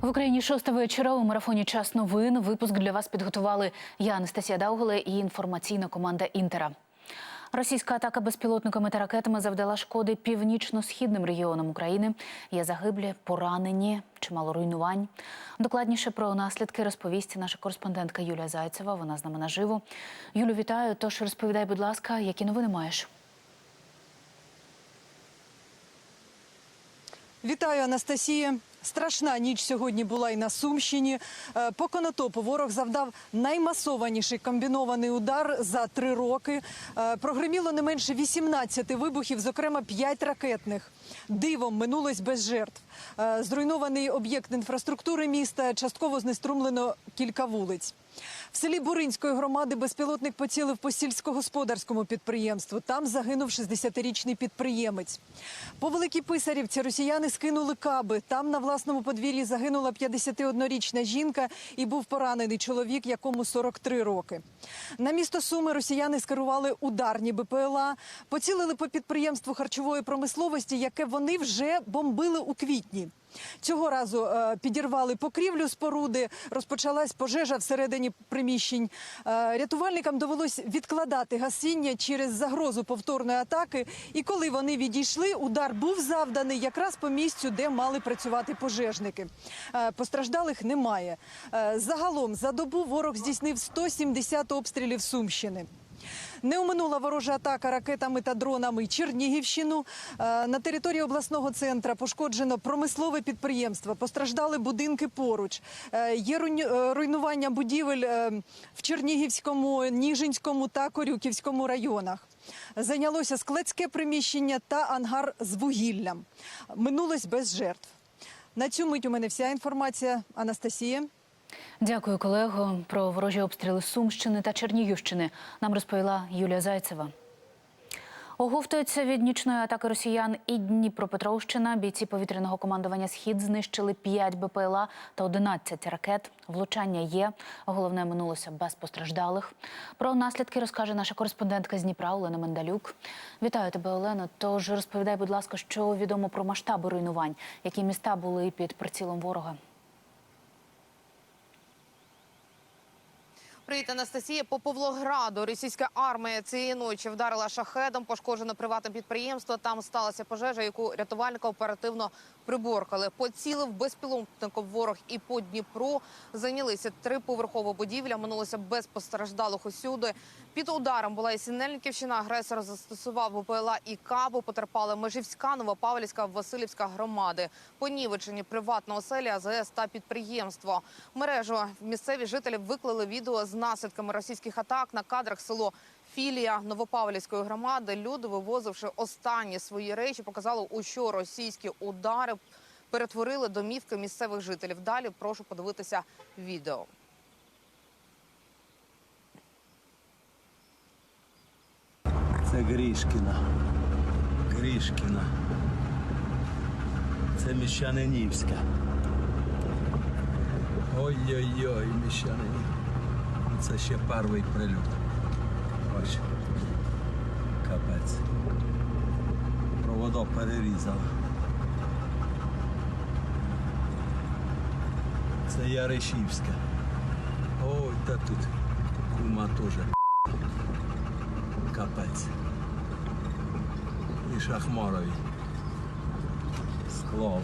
В Україні шоста вечора у марафоні Час новин. Випуск для вас підготували я, Анастасія Дауголе і інформаційна команда Інтера. Російська атака безпілотниками та ракетами завдала шкоди північно-східним регіонам України. Є загиблі, поранені, чимало руйнувань. Докладніше про наслідки розповість наша кореспондентка Юлія Зайцева. Вона з нами наживо. Юлю, вітаю. Тож розповідай, будь ласка, які новини маєш? Вітаю, Анастасія. Страшна ніч сьогодні була і на Сумщині. Е, По Конотопу ворог завдав наймасованіший комбінований удар за три роки. Е, Прогреміло не менше 18 вибухів, зокрема 5 ракетних. Дивом минулось без жертв. Е, Зруйнований об'єкт інфраструктури міста, частково знеструмлено кілька вулиць. В селі Буринської громади безпілотник поцілив по сільськогосподарському підприємству. Там загинув 60-річний підприємець. По Великій Писарівці росіяни скинули каби. Там на власному подвір'ї загинула 51-річна жінка і був поранений чоловік, якому 43 роки. На місто Суми росіяни скерували ударні БПЛА, поцілили по підприємству харчової промисловості, яке вони вже бомбили у квітні. Цього разу е, підірвали покрівлю споруди, розпочалась пожежа всередині приміщень. Е, рятувальникам довелось відкладати гасіння через загрозу повторної атаки. І коли вони відійшли, удар був завданий якраз по місцю, де мали працювати пожежники. Е, постраждалих немає. Загалом за добу ворог здійснив 170 обстрілів Сумщини. Не оминула ворожа атака ракетами та дронами Чернігівщину. Е, На території обласного центра пошкоджено промислове підприємство, постраждали будинки поруч. Е, Є е, руйнування будівель в Чернігівському, Ніжинському та Корюківському районах. Зайнялося складське приміщення та ангар з вугіллям. Минулось без жертв. На цю мить у мене вся інформація. Анастасія. Дякую, колего. Про ворожі обстріли Сумщини та Чернігівщини нам розповіла Юлія Зайцева. Оговтуються від нічної атаки росіян і Дніпропетровщина. Бійці повітряного командування Схід знищили 5 БПЛА та 11 ракет. Влучання є. Головне минулося без постраждалих. Про наслідки розкаже наша кореспондентка з Дніпра Олена Мендалюк. Вітаю тебе, Олено. Тож розповідай, будь ласка, що відомо про масштаби руйнувань, які міста були під прицілом ворога. Привіт, Анастасія. По Павлограду російська армія цієї ночі вдарила шахедом, пошкоджено приватне підприємство. Там сталася пожежа, яку рятувальника оперативно приборкали. Поцілив безпілотником ворог і по Дніпру. Зайнялися триповерхова будівля. Минулося без постраждалих усюди. Під ударом була і Сінельниківщина. Агресор застосував ВПЛА і кабу. Потерпали Межівська, Новопавлівська, Васильівська громади. Понівечені приватна оселі, АЗС та підприємство. Мережу місцеві жителі виклали відео з наслідками російських атак на кадрах село. Філія Новопавлівської громади люди, вивозивши останні свої речі, показали, у що російські удари перетворили домівки місцевих жителів. Далі прошу подивитися відео. Це Грішкіна. Грішкіна. Це Міщанинівська. Ой-ой-ой, Міщанинів. Це ще перший прильот. Ось. Капець. Проводок перерізав. Це Яришівська. Ой, та тут кума теж. Капець. І Шахмарові. Склов.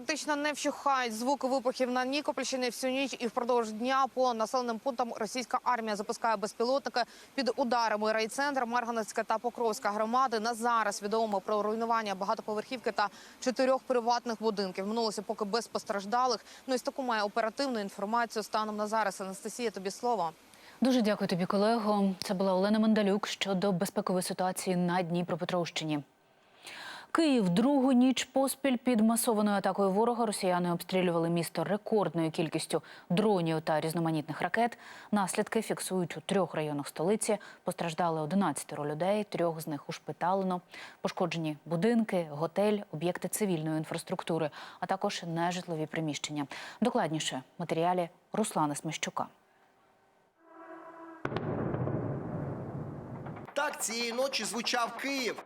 Практично не вщухають звуки вибухів на Нікопольщині всю ніч і впродовж дня по населеним пунктам російська армія запускає безпілотники під ударами райцентр, Марганецька та Покровська громади. На зараз відомо про руйнування багатоповерхівки та чотирьох приватних будинків. Минулося поки без постраждалих. Ну і з таку має оперативну інформацію станом на зараз. Анастасія, тобі слово. Дуже дякую тобі, колего. Це була Олена Мендалюк щодо безпекової ситуації на Дніпропетровщині. Київ другу ніч поспіль під масованою атакою ворога росіяни обстрілювали місто рекордною кількістю дронів та різноманітних ракет. Наслідки фіксують у трьох районах столиці. Постраждали 11 людей, трьох з них ушпиталено. Пошкоджені будинки, готель, об'єкти цивільної інфраструктури, а також нежитлові приміщення. Докладніше матеріалі Руслана Смещука. Так цієї ночі звучав Київ.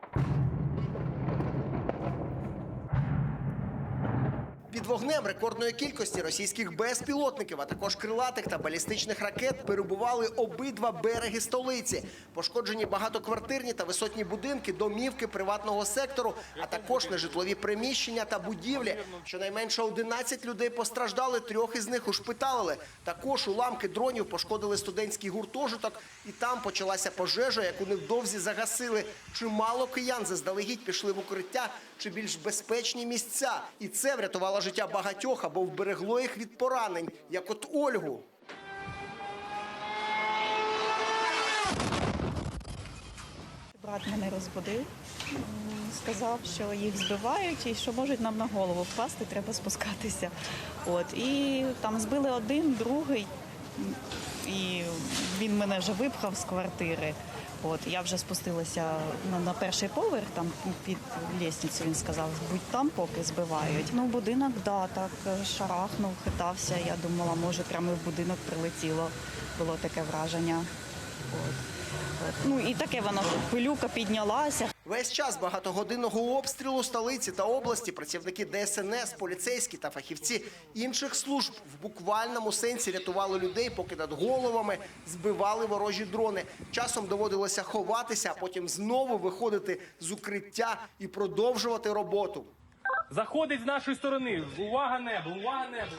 Під вогнем рекордної кількості російських безпілотників, а також крилатих та балістичних ракет перебували обидва береги столиці. Пошкоджені багатоквартирні та висотні будинки, домівки приватного сектору, а також нежитлові приміщення та будівлі. Щонайменше 11 людей постраждали, трьох із них ушпиталили. Також уламки дронів пошкодили студентський гуртожиток, і там почалася пожежа, яку невдовзі загасили. Чимало киян заздалегідь пішли в укриття чи більш безпечні місця. І це врятувало життя багатьох або вберегло їх від поранень, як от Ольгу. Брат мене розбудив, сказав, що їх збивають і що можуть нам на голову впасти, треба спускатися. От і там збили один, другий, і він мене вже випхав з квартири. От я вже спустилася на, на перший поверх, там під лісницю він сказав, будь там, поки збивають. Ну, будинок, да, так е, шарахнув, хитався. Я думала, може, прямо в будинок прилетіло. Було таке враження. От. Ну і таке воно пилюка піднялася. Весь час багатогодинного обстрілу столиці та області працівники ДСНС, поліцейські та фахівці інших служб в буквальному сенсі рятували людей, поки над головами збивали ворожі дрони. Часом доводилося ховатися, а потім знову виходити з укриття і продовжувати роботу. Заходить з нашої сторони. Увага небо, увага небо.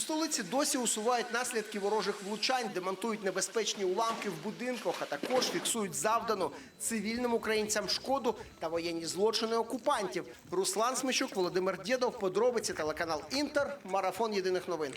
Столиці досі усувають наслідки ворожих влучань, демонтують небезпечні уламки в будинках, а також фіксують завдану цивільним українцям шкоду та воєнні злочини окупантів. Руслан Смещук, Володимир Дєдов, подробиці телеканал Інтер, марафон єдиних новин.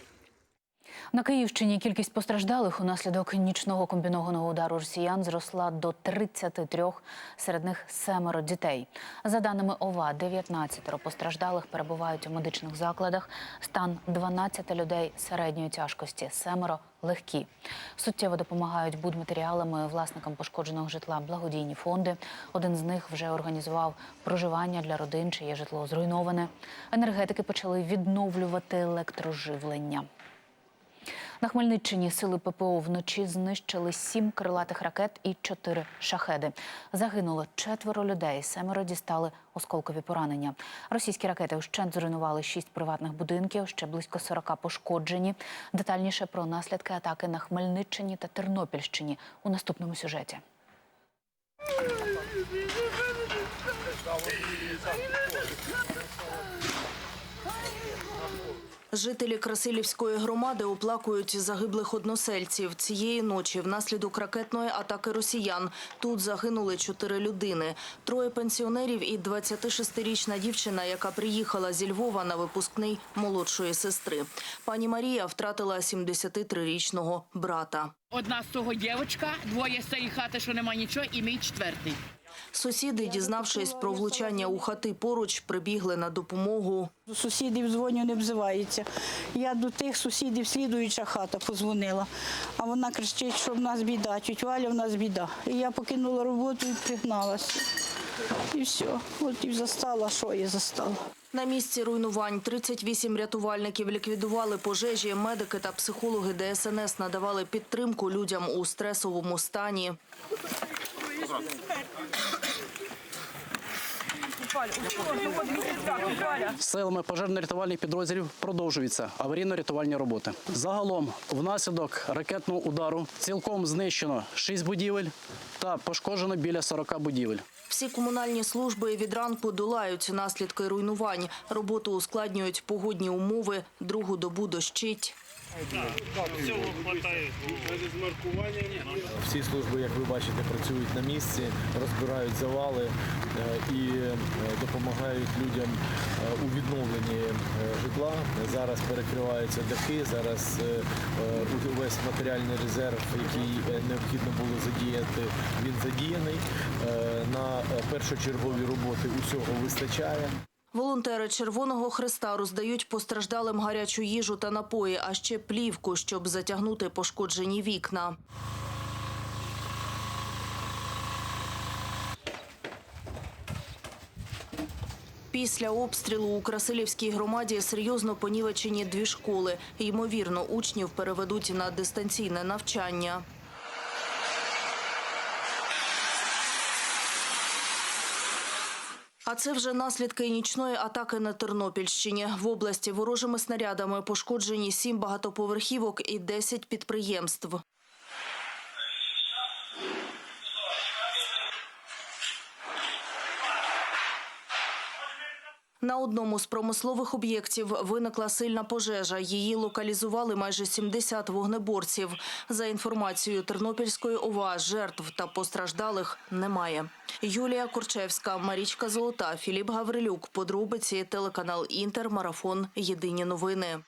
На Київщині кількість постраждалих унаслідок нічного комбінованого удару росіян зросла до 33, серед них семеро дітей. За даними ОВА, 19 постраждалих перебувають у медичних закладах. Стан 12 людей середньої тяжкості, семеро легкі. Суттєво допомагають будматеріалами власникам пошкодженого житла благодійні фонди. Один з них вже організував проживання для родин, чиє житло зруйноване. Енергетики почали відновлювати електроживлення. На Хмельниччині сили ППО вночі знищили сім крилатих ракет і чотири шахеди. Загинуло четверо людей, семеро дістали осколкові поранення. Російські ракети ущент зруйнували шість приватних будинків, ще близько 40 пошкоджені. Детальніше про наслідки атаки на Хмельниччині та Тернопільщині у наступному сюжеті. Жителі Красилівської громади оплакують загиблих односельців. Цієї ночі внаслідок ракетної атаки росіян тут загинули чотири людини. Троє пенсіонерів і 26-річна дівчина, яка приїхала зі Львова на випускний молодшої сестри. Пані Марія втратила 73-річного брата. Одна з того дівчинка, двоє з цієї хати, що нема нічого, і мій четвертий. Сусіди, дізнавшись про влучання у хати поруч, прибігли на допомогу. До сусідів дзвоню, не обзивається. Я до тих сусідів, слідуюча хата, позвонила. А вона кричить, що в нас біда, тють Валя, в нас біда. І я покинула роботу і пригналася. І все. От і застала, що я застала. На місці руйнувань 38 рятувальників ліквідували пожежі. Медики та психологи ДСНС надавали підтримку людям у стресовому стані. Силами пожежно-рятувальних підрозділів продовжуються аварійно-рятувальні роботи. Загалом, внаслідок ракетного удару цілком знищено 6 будівель та пошкоджено біля 40 будівель. Всі комунальні служби від ранку долають наслідки руйнувань. Роботу ускладнюють погодні умови. Другу добу дощить. Всі служби, як ви бачите, працюють на місці, розбирають завали е, і е, допомагають людям е, у відновленні житла. Зараз перекриваються дахи, зараз увесь матеріальний резерв, який необхідно було задіяти, він задіяний. На першочергові роботи усього вистачає. Волонтери Червоного Хреста роздають постраждалим гарячу їжу та напої, а ще плівку, щоб затягнути пошкоджені вікна. Після обстрілу у Красилівській громаді серйозно понівечені дві школи. Ймовірно, учнів переведуть на дистанційне навчання. А це вже наслідки нічної атаки на Тернопільщині. В області ворожими снарядами пошкоджені сім багатоповерхівок і 10 підприємств. На одному з промислових об'єктів виникла сильна пожежа. Її локалізували майже 70 вогнеборців. За інформацією Тернопільської ОВА, жертв та постраждалих немає. Юлія Корчевська, Марічка Золота, Філіп Гаврилюк. Подробиці телеканал Інтер. Марафон. Єдині новини.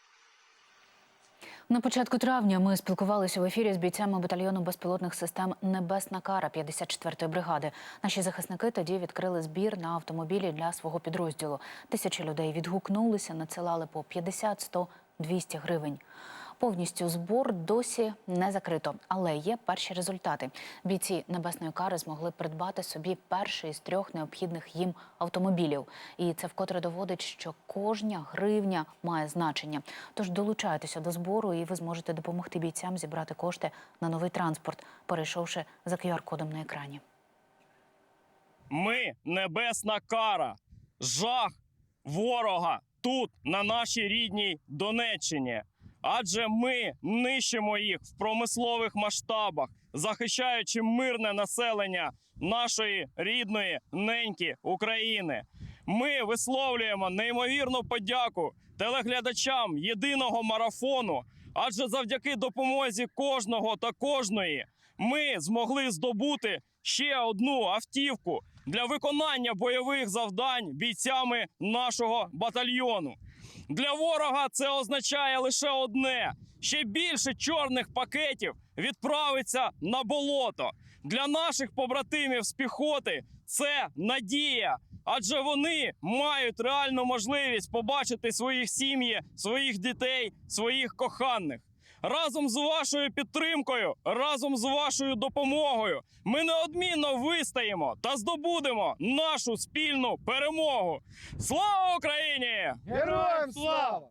На початку травня ми спілкувалися в ефірі з бійцями батальйону безпілотних систем Небесна кара 54-ї бригади. Наші захисники тоді відкрили збір на автомобілі для свого підрозділу. Тисячі людей відгукнулися, надсилали по 50, 100, 200 гривень. Повністю збор досі не закрито, але є перші результати. Бійці небесної кари змогли придбати собі перший з трьох необхідних їм автомобілів. І це вкотре доводить, що кожна гривня має значення. Тож долучайтеся до збору, і ви зможете допомогти бійцям зібрати кошти на новий транспорт, перейшовши за QR-кодом на екрані. Ми небесна кара, жах ворога тут, на нашій рідній Донеччині. Адже ми нищимо їх в промислових масштабах, захищаючи мирне населення нашої рідної неньки України. Ми висловлюємо неймовірну подяку телеглядачам єдиного марафону, адже завдяки допомозі кожного та кожної ми змогли здобути ще одну автівку для виконання бойових завдань бійцями нашого батальйону. Для ворога це означає лише одне: ще більше чорних пакетів відправиться на болото. Для наших побратимів з піхоти це надія, адже вони мають реальну можливість побачити своїх сім'ї, своїх дітей, своїх коханих. Разом з вашою підтримкою, разом з вашою допомогою, ми неодмінно вистаємо та здобудемо нашу спільну перемогу. Слава Україні! Героям слава!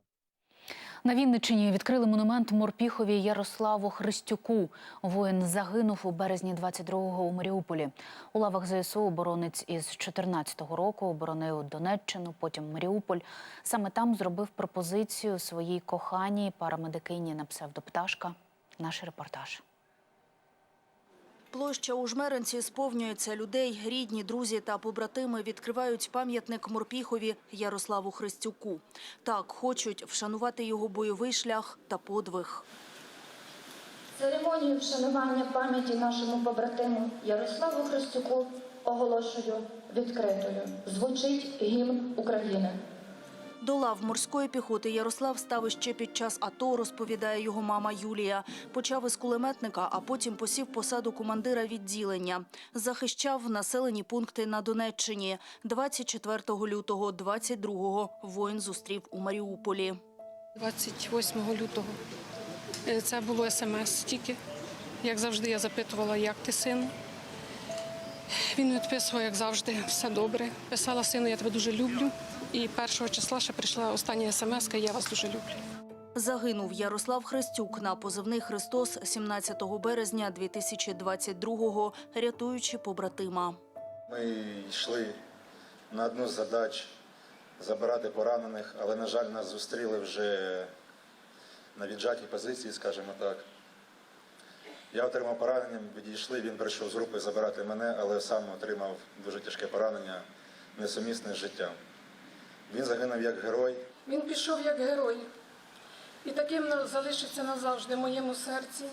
На Вінниччині відкрили монумент морпіхові Ярославу Христюку. Воїн загинув у березні 22-го у Маріуполі. У лавах ЗСУ оборонець із 14-го року оборонив Донеччину, потім Маріуполь. Саме там зробив пропозицію своїй коханій парамедикині на псевдопташка. Наш репортаж. Площа у Жмеринці сповнюється людей. Рідні, друзі та побратими відкривають пам'ятник морпіхові Ярославу Христюку. Так хочуть вшанувати його бойовий шлях та подвиг. Церемонію вшанування пам'яті нашому побратиму Ярославу Христюку оголошую відкритою. Звучить гімн України. До лав морської піхоти Ярослав став іще під час АТО, розповідає його мама Юлія. Почав із кулеметника, а потім посів посаду командира відділення. Захищав населені пункти на Донеччині. 24 лютого 22-го воїн зустрів у Маріуполі. 28 лютого. Е, Це було смс тільки. Як завжди, я запитувала, як ти син. Він відписував, як завжди, все добре. Писала сину, я тебе дуже люблю. І першого числа ще прийшла остання смс, я вас дуже люблю. Загинув Ярослав Христюк на позивний Христос 17 березня 2022-го, рятуючи побратима. Ми йшли на одну з задач забирати поранених, але, на жаль, нас зустріли вже на віджатій позиції, скажімо так. Я отримав поранення, відійшли, він прийшов з групи забирати мене, але сам отримав дуже тяжке поранення, несумісне з життям. Він загинув як герой. Він пішов як герой. І таким залишиться назавжди в моєму серці,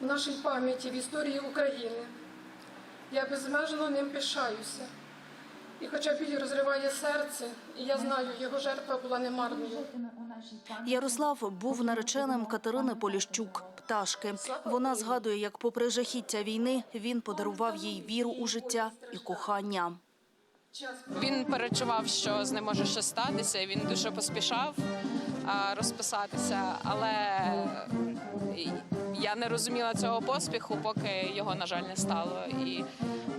в нашій пам'яті, в історії України. Я безмежно ним пишаюся. І хоча біль розриває серце, і я знаю, його жертва була немарною. Ярослав був нареченим Катерини Поліщук, пташки. Вона згадує, як попри жахіття війни він подарував їй віру у життя і кохання. Він перечував, що з ним може щось статися. і Він дуже поспішав розписатися, але Я не розуміла цього поспіху, поки його, на жаль, не стало. І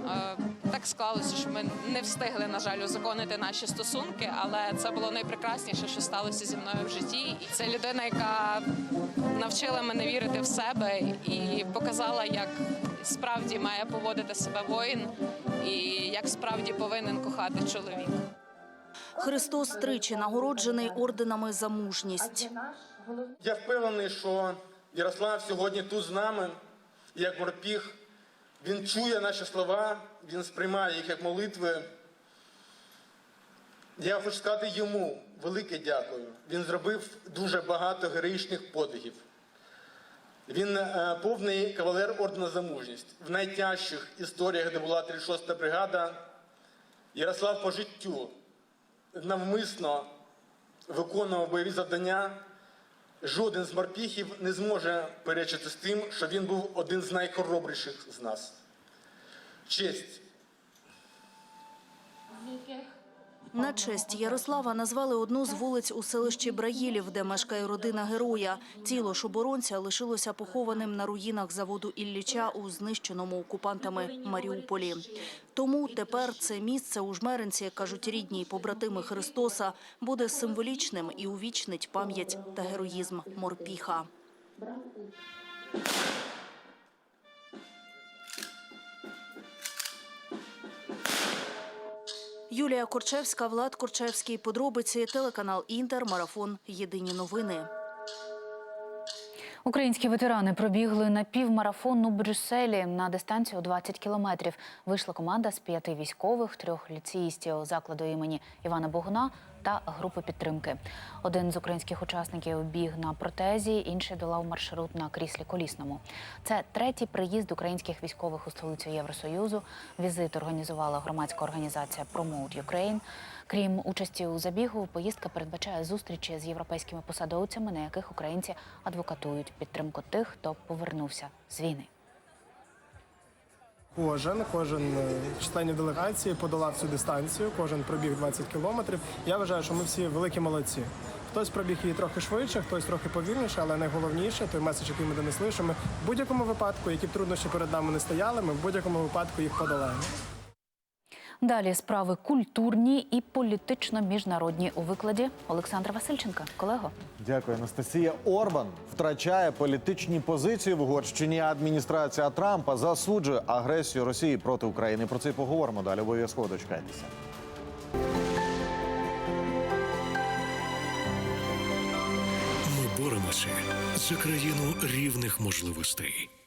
е, так склалося, що ми не встигли, на жаль, узаконити наші стосунки, але це було найпрекрасніше, що сталося зі мною в житті. І це людина, яка навчила мене вірити в себе і показала, як справді має поводити себе воїн, і як справді повинен кохати чоловік. Христос тричі нагороджений орденами за мужність. Я впевнений, що Ярослав сьогодні тут з нами, як морпіг. Він чує наші слова, він сприймає їх як молитви. Я хочу сказати йому велике дякую. Він зробив дуже багато героїчних подвигів. Він е, повний кавалер ордена за мужність. В найтяжчих історіях, де була 36-та бригада, Ярослав по життю навмисно виконував бойові завдання. Жоден з морпіхів не зможе перечити з тим, що він був один з найхоробріших з нас. Честь. На честь Ярослава назвали одну з вулиць у селищі Браїлів, де мешкає родина героя. Тіло ж лишилося похованим на руїнах заводу Ілліча у знищеному окупантами Маріуполі. Тому тепер це місце у Жмеринці, кажуть рідні побратими Христоса, буде символічним і увічнить пам'ять та героїзм морпіха. Юлія Корчевська, Влад Корчевський. Подробиці телеканал Інтер. Марафон. Єдині новини. Українські ветерани пробігли на півмарафон у Брюсселі на дистанцію 20 кілометрів. Вийшла команда з п'яти військових, трьох ліцеїстів закладу імені Івана Богуна та групи підтримки. Один з українських учасників біг на протезі, інший долав маршрут на кріслі колісному. Це третій приїзд українських військових у столицю Євросоюзу. Візит організувала громадська організація Promote Ukraine. Крім участі у забігу, поїздка передбачає зустрічі з європейськими посадовцями, на яких українці адвокатують підтримку тих, хто повернувся з війни. Кожен, кожен е, членів делегації подолав цю дистанцію, кожен пробіг 20 кілометрів. Я вважаю, що ми всі великі молодці. Хтось пробіг її трохи швидше, хтось трохи повільніше, але найголовніше той меседж, який ми донесли, що ми в будь-якому випадку, які б труднощі перед нами не стояли, ми в будь-якому випадку їх подолаємо. Далі справи культурні і політично-міжнародні у викладі Олександра Васильченка. Колего. Дякую, Анастасія. Орбан втрачає політичні позиції в Угорщині. Адміністрація Трампа засуджує агресію Росії проти України. Про це й поговоримо далі. Обов'язково дочекайтеся. Ми боремося за країну рівних можливостей.